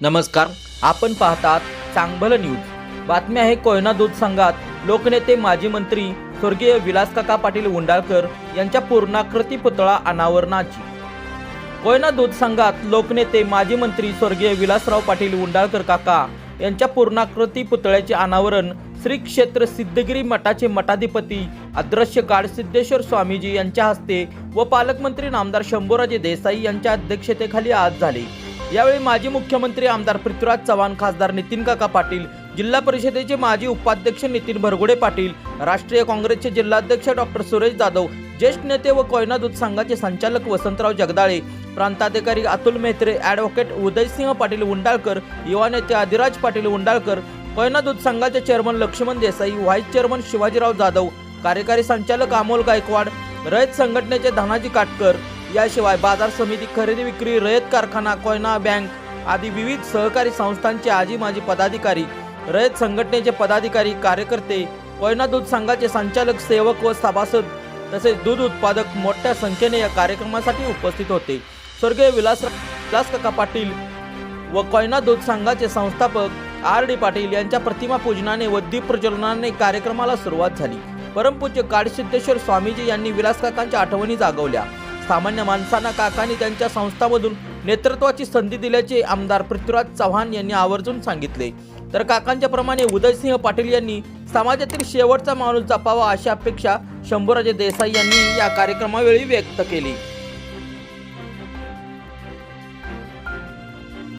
नमस्कार आपण पाहतात चांगभल न्यूज. बातमी आहे कोयना दूध संघात. लोकनेते माजी मंत्री स्वर्गीय विलासकाका पाटील उंडाळकर यांच्या पूर्णाकृती पुतळा अनावरणाची. कोयना दूध संघात लोकनेते माजी मंत्री स्वर्गीय विलासराव पाटील उंडाळकर काका यांच्या पूर्णाकृती पुतळ्याचे अनावरण श्री क्षेत्र सिद्धगिरी मठाचे मठाधिपती अदृश्य गाड सिद्धेश्वर स्वामीजी यांच्या हस्ते व पालकमंत्री नामदार शंभूराजे देसाई यांच्या अध्यक्षतेखाली आज झाले. यावेळी माजी मुख्यमंत्री आमदार पृथ्वीराज चव्हाण खासदार नितीन काका पाटील जिल्हा परिषदेचे माजी उपाध्यक्ष नितीन भरगुडे पाटील राष्ट्रीय काँग्रेसचे जिल्हाध्यक्ष डॉक्टर सुरेश जाधव ज्येष्ठ नेते व कोयना दूध संघाचे संचालक वसंतराव जगदाळे प्रांताधिकारी अतुल मेहत्रे ॲडव्होकेट उदयसिंह पाटील उंडाळकर युवा नेते आदिराज पाटील उंडाळकर कोयना दूध संघाचे chairman Laxman Desai vice chairman Shivajirao Jadhav कार्यकारी संचालक अमोल गायकवाड रयत संघटनेचे धनाजी काटकर याशिवाय बाजार समिती खरेदी विक्री रयत कारखाना कोयना बँक आदी विविध सहकारी संस्थांचे आजी माजी पदाधिकारी रयत संघटनेचे पदाधिकारी कार्यकर्ते कोयना दूध संघाचे संचालक सेवक व सभासद तसेच दूध उत्पादक मोठ्या संख्येने या कार्यक्रमासाठी उपस्थित होते. स्वर्गीय विलास विलासकाका पाटील व कोयना दूध संघाचे संस्थापक आर डी पाटील यांच्या प्रतिमा पूजनाने व दीप प्रज्वलनाने कार्यक्रमाला सुरुवात झाली. परमपूज्य काडसिद्धेश्वर स्वामीजी यांनी विलास काकांच्या आठवणी जागवल्या. सामान्य माणसांना काकांनी त्यांच्या संस्थामधून नेतृत्वाची संधी दिल्याचे आमदार पृथ्वीराज चव्हाण यांनी आवर्जून सांगितले. तर काकांच्या प्रमाणे उदयसिंह पाटील यांनी समाजातील शेवटचा माणूस जपावा अशी अपेक्षा शंभूराजे देसाई यांनी या कार्यक्रमावेळी व्यक्त केली.